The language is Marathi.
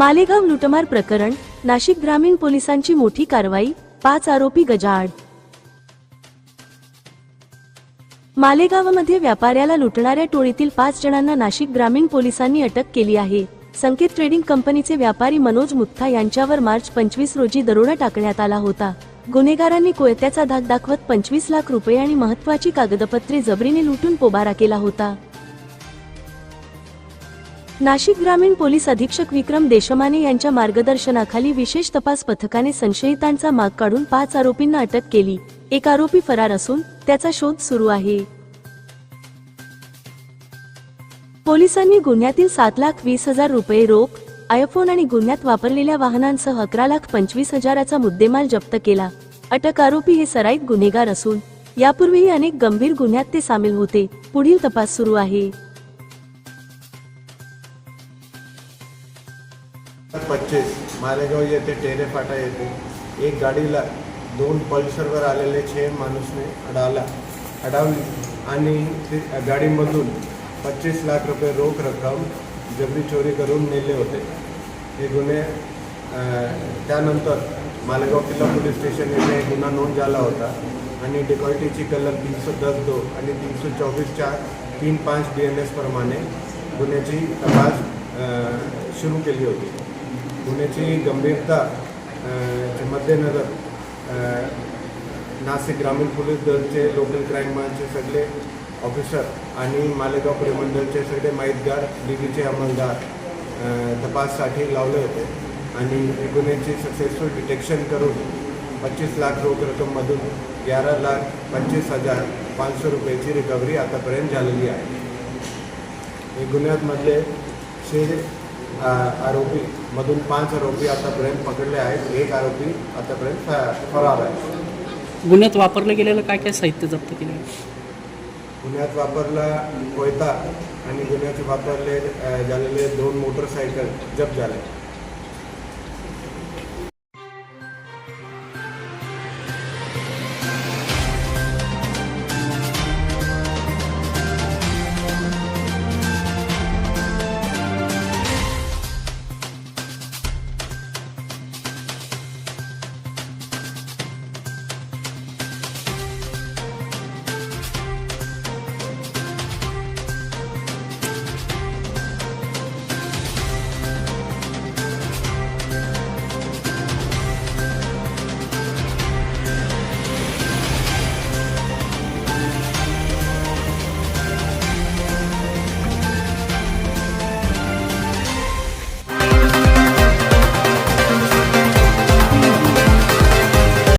मालेगाव लुटमार प्रकरण नाशिक ग्रामीण पोलिसांची मोठी कारवाई पाच आरोपी गजाआड. मालेगावमध्ये व्यापाऱ्याला लुटणाऱ्या टोळीतील पाच जणांना नाशिक ग्रामीण पोलिसांनी अटक केली आहे. संकेत ट्रेडिंग कंपनीचे व्यापारी मनोज मुत्था यांच्यावर मार्च पंचवीस रोजी दरोडा टाकण्यात आला होता. गुन्हेगारांनी कोयत्याचा धाक दाखवत पंचवीस लाख रुपये आणि महत्वाची कागदपत्रे जबरीने लुटून पोबारा केला होता. नाशिक ग्रामीण पोलीस अधीक्षक विक्रम देशमाने यांच्या मार्गदर्शनाखाली विशेष तपास पथकाने संशयितांचा माग काढून पाच आरोपींना अटक केली. एक आरोपी फरार असून त्याचा शोध सुरू आहे. पोलिसांनी गुन्ह्यातील सात लाख वीस हजार रुपये रोख आयफोन आणि गुन्ह्यात वापरलेल्या वाहनांसह अकरा लाख पंचवीस हजाराचा मुद्देमाल जप्त केला. अटक आरोपी हे सराईत गुन्हेगार असून यापूर्वीही अनेक गंभीर गुन्ह्यात ते सामील होते. पुढील तपास सुरू आहे. पच्चीस. मालेगाव येथे टेरे फाटा येथे एक गाडीला दोन पल्सरवर आलेले छे माणूसने अडावला अडावली आणि ती गाडीमधून पच्चीस लाख रुपये रोख रक्कम जबरी चोरी करून नेले होते. हे गुन्हे त्यानंतर मालेगाव किल्ला पोलीस स्टेशन येथे गुन्हा नोंद झाला होता आणि डिकॉल्टीची कलर तीनशे दस दो आणि तीनशे चोवीसच्या तीन पाच डी एन एस प्रमाणे गुन्ह्याची तपास सुरू केली होती. गुन्ह्याची गंभीरता मध्यनगर मध्यनजर नाशिक ग्रामीण पोलीस दलचे लोकल क्राईम ब्रांचचे सगळे ऑफिसर आणि मालेगाव परिमंडळचे सगळे माहितगार डीबीचे अंमलदार तपाससाठी लावले होते. आणि गुन्ह्याची सक्सेसफुल डिटेक्शन करून पच्चीस लाख रोख रक्कममधून ग्यारा लाख पंचवीस हजार पाचशे रुपयाची रिकव्हरी आतापर्यंत झालेली आहे. गुन्ह्यातमधले छे आरोपी मधून पाच आरोपी आतापर्यंत पकडले आहेत. एक आरोपी आतापर्यंत फरार आहे. गुन्ह्यात वापरलं गेलेलं काय काय साहित्य जप्त केलं गुन्ह्यात वापरला कोयता आणि गुन्ह्यात वापरले झालेले दोन मोटरसायकल जप्त झाले.